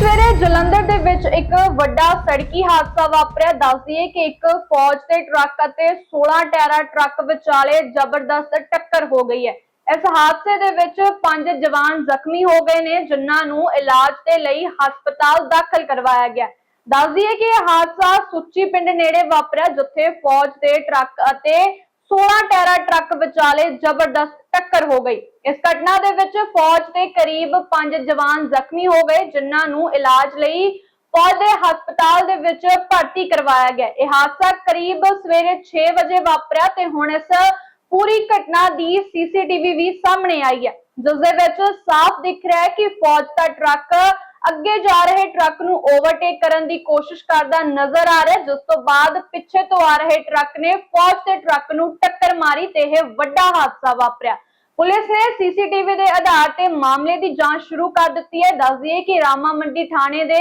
ਜਲੰਧਰ ਦੇ ਵਿੱਚ ਇੱਕ ਵੱਡਾ ਸੜਕੀ ਹਾਦਸਾ ਵਾਪਰਿਆ। ਦੱਸਦੀਏ ਕਿ ਇੱਕ ਫੌਜ ਦੇ ਟਰੱਕ ਅਤੇ 16 ਟਾਇਰਾ ਟਰੱਕ ਵਿਚਾਲੇ ਜ਼ਬਰਦਸਤ ਟੱਕਰ ਹੋ ਗਈ ਹੈ। ਇਸ ਹਾਦਸੇ ਦੇ ਵਿੱਚ ਪੰਜ ਜਵਾਨ ਜ਼ਖਮੀ ਹੋ ਗਏ ਨੇ, ਜਿਨ੍ਹਾਂ ਨੂੰ ਇਲਾਜ ਦੇ ਲਈ ਹਸਪਤਾਲ ਦਾਖਲ ਕਰਵਾਇਆ ਗਿਆ। ਦੱਸਦੀਏ ਕਿ ਇਹ ਹਾਦਸਾ ਸੁੱਚੀ ਪਿੰਡ ਨੇੜੇ ਵਾਪਰਿਆ, ਜਿੱਥੇ ਫੌਜ ਦੇ ਟਰੱਕ ਅਤੇ 16 ਟੈਰਾ ਟਰੱਕ ਵਿਚਾਲੇ ਜ਼ਬਰਦਸਤ ਟੱਕਰ ਹੋ ਗਈ। ਇਸ ਘਟਨਾ ਦੇ ਵਿੱਚ ਫੌਜ ਦੇ ਕਰੀਬ 5 ਜਵਾਨ ਜ਼ਖਮੀ ਹੋ ਗਏ, ਜਿਨ੍ਹਾਂ ਨੂੰ ਇਲਾਜ ਲਈ ਫੌਜ ਦੇ ਹਸਪਤਾਲ ਦੇ ਵਿੱਚ ਭਰਤੀ ਕਰਵਾਇਆ ਗਿਆ। ਇਹ ਹਾਦਸਾ ਕਰੀਬ ਸਵੇਰੇ 6 ਵਜੇ ਵਾਪਰਿਆ ਤੇ ਹੁਣ ਇਸ ਪੂਰੀ ਘਟਨਾ ਦੀ ਸੀਸੀਟੀਵੀ ਵੀ ਸਾਹਮਣੇ ਆਈ ਹੈ। ਜਿਸ ਦੇ ਵਿੱਚ ਸਾਫ਼ ਦਿਖ ਰਿਹਾ ਹੈ ਕਿ ਫੌਜ ਦਾ ਟਰੱਕ ਅੱਗੇ ਜਾ ਰਹੇ ਟਰੱਕ ਨੂੰ ਓਵਰਟੇਕ ਕਰਨ ਦੀ ਕੋਸ਼ਿਸ਼ ਕਰਦਾ ਨਜ਼ਰ ਆ ਰਿਹਾ। ਜਿਸ ਤੋਂ ਬਾਅਦ ਪਿੱਛੇ ਤੋਂ ਆ ਰਹੇ ਟਰੱਕ ਨੇ ਫੌਜ ਦੇ ਟਰੱਕ ਨੂੰ ਟੱਕਰ ਮਾਰੀ ਤੇ ਇਹ ਵੱਡਾ ਹਾਦਸਾ ਵਾਪਰਿਆ। ਪੁਲਿਸ ਨੇ ਸੀਸੀਟੀਵੀ ਦੇ ਆਧਾਰ ਤੇ ਮਾਮਲੇ ਦੀ ਜਾਂਚ ਸ਼ੁਰੂ ਕਰ ਦਿੱਤੀ ਹੈ। ਦੱਸ ਦਈਏ ਕਿ ਰਾਮਾ ਮੰਡੀ ਥਾਣੇ ਦੇ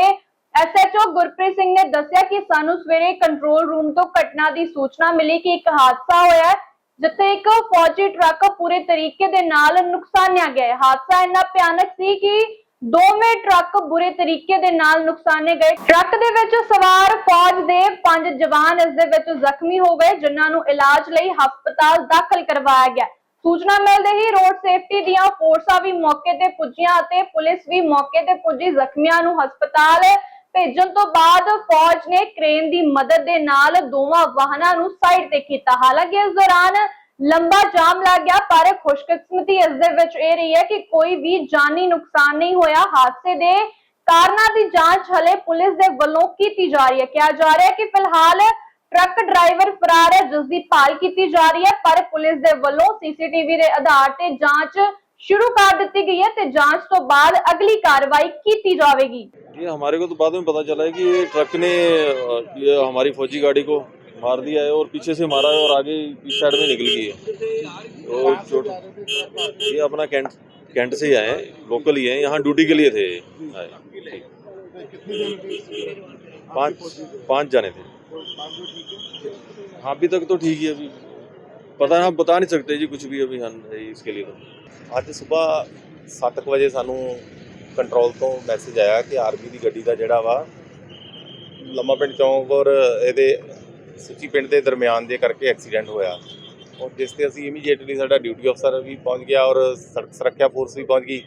ਐਸਐਚਓ ਗੁਰਪ੍ਰੀਤ ਸਿੰਘ ਨੇ ਦੱਸਿਆ ਕਿ ਸਾਨੂੰ ਸਵੇਰੇ ਕੰਟਰੋਲ ਰੂਮ ਤੋਂ ਘਟਨਾ ਦੀ ਸੂਚਨਾ ਮਿਲੀ ਕਿ ਇੱਕ ਹਾਦਸਾ ਹੋਇਆ ਜਿੱਥੇ ਇੱਕ ਫੌਜੀ ਟਰੱਕ ਪੂਰੇ ਤਰੀਕੇ ਦੇ ਨਾਲ ਨੁਕਸਾਨਿਆ ਗਿਆ ਹਾਦਸਾ ਇੰਨਾ ਭਿਆਨਕ ਸੀ ਕਿ ਦੋਵੇਂ ਟਰੱਕ ਬੁਰੇ ਤਰੀਕੇ ਦੇ ਨਾਲ ਨੁਕਸਾਨੇ ਗਏ। ਟਰੱਕ ਦੇ ਵਿੱਚ ਸਵਾਰ ਫੌਜ ਦੇ ਪੰਜ ਜਵਾਨ ਇਸ ਦੇ ਵਿੱਚ ਜ਼ਖਮੀ ਹੋ ਗਏ, ਜਿਨ੍ਹਾਂ ਨੂੰ ਇਲਾਜ ਲਈ ਹਸਪਤਾਲ ਦਾਖਲ ਕਰਵਾਇਆ ਗਿਆ। ਸੂਚਨਾ ਮਿਲਦੇ ਹੀ ਰੋਡ ਸੇਫਟੀ ਦੀਆਂ ਫੋਰਸਾਂ ਵੀ ਮੌਕੇ ਤੇ ਪੁੱਜੀਆਂ ਅਤੇ ਪੁਲਿਸ ਵੀ ਮੌਕੇ ਤੇ ਪੁੱਜੀ। ਜ਼ਖਮੀਆਂ ਨੂੰ ਹਸਪਤਾਲ ਭੇਜਣ ਤੋਂ ਬਾਅਦ ਫੌਜ ਨੇ ਕ੍ਰੇਨ ਦੀ ਮਦਦ ਦੇ ਨਾਲ ਦੋਵਾਂ ਵਾਹਨਾਂ ਨੂੰ ਸਾਈਡ ਤੇ ਕੀਤਾ। ਹਾਲਾਂਕਿ ਇਸ ਦੌਰਾਨ ਲੰਬਾ ਜਾਮ ਲੱਗ ਗਿਆ ਪਰ ਖੁਸ਼ਕਿਸਮਤੀ ਇਸ ਦੇ ਵਿੱਚ ਇਹ ਰਹੀ ਹੈ ਕਿ ਕੋਈ ਵੀ ਜਾਨੀ ਨੁਕਸਾਨ ਨਹੀਂ ਹੋਇਆ ਹਾਦਸੇ ਦੇ ਕਾਰਨਾਂ ਦੀ ਜਾਂਚ ਹਲੇ ਪੁਲਿਸ ਦੇ ਵੱਲੋਂ ਕੀਤੀ ਜਾ ਰਹੀ ਹੈ ਕਿਹਾ ਜਾ ਰਿਹਾ ਹੈ ਕਿ ਫਿਲਹਾਲ ਟਰੱਕ ਡਰਾਈਵਰ ਫਰਾਰ ਹੈ ਜਿਸ ਦੀ ਭਾਲ ਕੀਤੀ ਜਾ ਰਹੀ ਹੈ ਪਰ ਪੁਲਿਸ ਦੇ ਵੱਲੋਂ ਸੀਸੀਟੀਵੀ ਦੇ ਆਧਾਰ ਤੇ ਜਾਂਚ ਸ਼ੁਰੂ ਕਰ ਦਿੱਤੀ ਗਈ ਹੈ ਤੇ ਜਾਂਚ ਤੋਂ ਬਾਅਦ ਅਗਲੀ ਕਾਰਵਾਈ ਕੀਤੀ ਜਾਵੇਗੀ ये हमारे को तो बाद में पता चला है कि ये ट्रक ने अ, ये हमारी फौजी गाड़ी को मार दिया है और पीछे से मारा है और आगे इस साइड में निकल गई है तो चोट ये अपना कैंट कैंट से ही आए हैं लोकल ही हैं यहाँ ड्यूटी के लिए थे आए पाँच पाँच जाने थे हाँ अभी तक तो ठीक है अभी पता हम बता नहीं सकते जी कुछ भी अभी हाँ इसके लिए तो ਅੱਜ ਸਵੇਰ 7 ਵਜੇ ਸਾਨੂੰ ਕੰਟਰੋਲ ਤੋਂ ਮੈਸੇਜ ਆਇਆ ਕਿ ਆਰਮੀ ਦੀ ਗੱਡੀ ਦਾ ਜਿਹੜਾ ਵਾ ਲੰਮਾ ਪਿੰਡ ਚੌਂਕ ਔਰ ਇਹਦੇ ਸੁੱਚੀ ਪਿੰਡ ਦੇ ਦਰਮਿਆਨ ਦੇ ਕਰਕੇ ਐਕਸੀਡੈਂਟ ਹੋਇਆ। ਔਰ ਜਿਸ ਤੇ ਅਸੀਂ ਇਮੀਡੀਏਟਲੀ ਸਾਡਾ ਡਿਊਟੀ ਅਫਸਰ ਵੀ ਪਹੁੰਚ ਗਿਆ ਔਰ ਸੜਕ ਸੁਰੱਖਿਆ ਫੋਰਸ ਵੀ ਪਹੁੰਚ ਗਈ।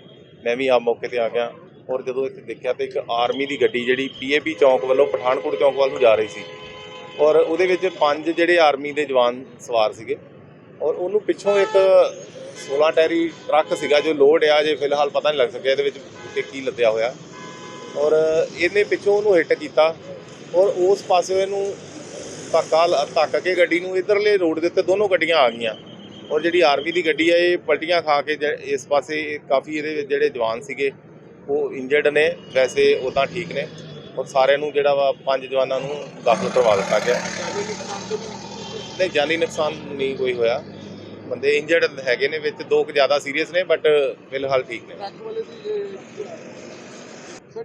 ਮੈਂ ਵੀ ਆਪ ਮੌਕੇ ਤੇ ਆ ਗਿਆ। ਔਰ ਜਦੋਂ ਇੱਥੇ ਦੇਖਿਆ ਤੇ ਇੱਕ ਆਰਮੀ ਦੀ ਗੱਡੀ ਜਿਹੜੀ ਪੀਏਪੀ ਚੌਂਕ ਵੱਲੋਂ ਪਠਾਨਕੋਟ ਚੌਂਕ ਵੱਲ ਨੂੰ ਜਾ ਰਹੀ ਸੀ। ਔਰ ਉਹਦੇ ਵਿੱਚ ਪੰਜ ਜਿਹੜੇ ਆਰਮੀ ਦੇ ਜਵਾਨ ਸਵਾਰ ਸੀਗੇ। ਔਰ ਉਹਨੂੰ ਪਿੱਛੋਂ ਇੱਕ 16 ਟੈਰੀ ਟਰੱਕ ਸੀਗਾ ਜੋ ਲੋਡ ਆ, ਜੇ ਫਿਲਹਾਲ ਪਤਾ ਨਹੀਂ ਲੱਗ ਸਕਿਆ ਇਹਦੇ ਵਿੱਚ ਕਿ ਕੀ ਲੱਦਿਆ ਹੋਇਆ। ਔਰ ਇਹਨੇ ਪਿੱਛੋਂ ਉਹਨੂੰ ਹਿੱਟ ਕੀਤਾ। ਔਰ ਉਸ ਪਾਸੇ ਇਹਨੂੰ ਧੱਕਾ ਧੱਕ ਕੇ ਗੱਡੀ ਨੂੰ ਇਧਰਲੇ ਰੋਡ ਦੇ ਉੱਤੇ ਦੋਨੋਂ ਗੱਡੀਆਂ ਆ ਗਈਆਂ। ਔਰ ਜਿਹੜੀ ਆਰਮੀ ਦੀ ਗੱਡੀ ਆ, ਇਹ ਪਲਟੀਆਂ ਖਾ ਕੇ ਜ- ਇਸ ਪਾਸੇ ਕਾਫੀ ਇਹਦੇ ਜਿਹੜੇ ਜਵਾਨ ਸੀਗੇ, ਉਹ ਇੰਜਰਡ ਨੇ। ਵੈਸੇ ਉਦਾਂ ਠੀਕ ਨੇ। ਔਰ ਸਾਰਿਆਂ ਨੂੰ ਜਿਹੜਾ ਵਾ, ਪੰਜ ਜਵਾਨਾਂ ਨੂੰ ਦਾਖਲ ਕਰਵਾ ਦਿੱਤਾ ਗਿਆ। ਨਹੀਂ, ਜਾਨੀ ਨੁਕਸਾਨ ਨਹੀਂ ਕੋਈ ਹੋਇਆ। ਬੰਦੇ ਇੰਜਰਡ ਹੈਗੇ ਨੇ, ਵਿੱਚ ਦੋ ਕੁ ਜ਼ਿਆਦਾ ਸੀਰੀਅਸ ਨੇ ਬਟ ਫਿਲਹਾਲ ਠੀਕ ਨੇ। ਟਰੱਕ ਸਰ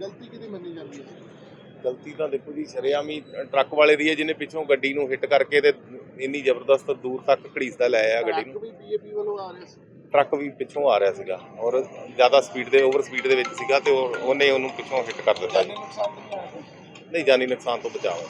ਗਲਤੀ ਕਿਹਦੀ ਮੰਨੀ ਜਾਂਦੀ ਹੈ? ਗਲਤੀ ਤਾਂ ਦੇਖੋ ਜੀ ਸ਼ਰੇਆਮੀ ਟਰੱਕ ਵਾਲੇ ਦੀ ਹੈ ਜਿਹਨੇ ਪਿੱਛੋਂ ਗੱਡੀ ਨੂੰ ਹਿੱਟ ਕਰਕੇ ਤੇ ਇੰਨੀ ਜ਼ਬਰਦਸਤ ਦੂਰ ਤੱਕ ਘੜੀਸਦਾ ਲੈ ਆਇਆ ਗੱਡੀ ਨੂੰ। ਵੀ ਬੀਏਪੀ ਵੱਲੋਂ ਆ ਰਿਹਾ ਸੀ। ਟਰੱਕ ਵੀ ਪਿੱਛੋਂ ਆ ਰਿਹਾ ਸੀਗਾ ਔਰ ਜ਼ਿਆਦਾ ਸਪੀਡ ਦੇ ਓਵਰ ਸਪੀਡ ਦੇ ਵਿੱਚ ਸੀਗਾ ਤੇ ਉਹ- ਉਹਨੇ ਉਹਨੂੰ ਪਿੱਛੋਂ ਹਿੱਟ ਕਰ ਦਿੱਤਾ ਨਹੀਂ ਜਾਨੀ ਨੁਕਸਾਨ ਤੋਂ ਬਚਾਓ।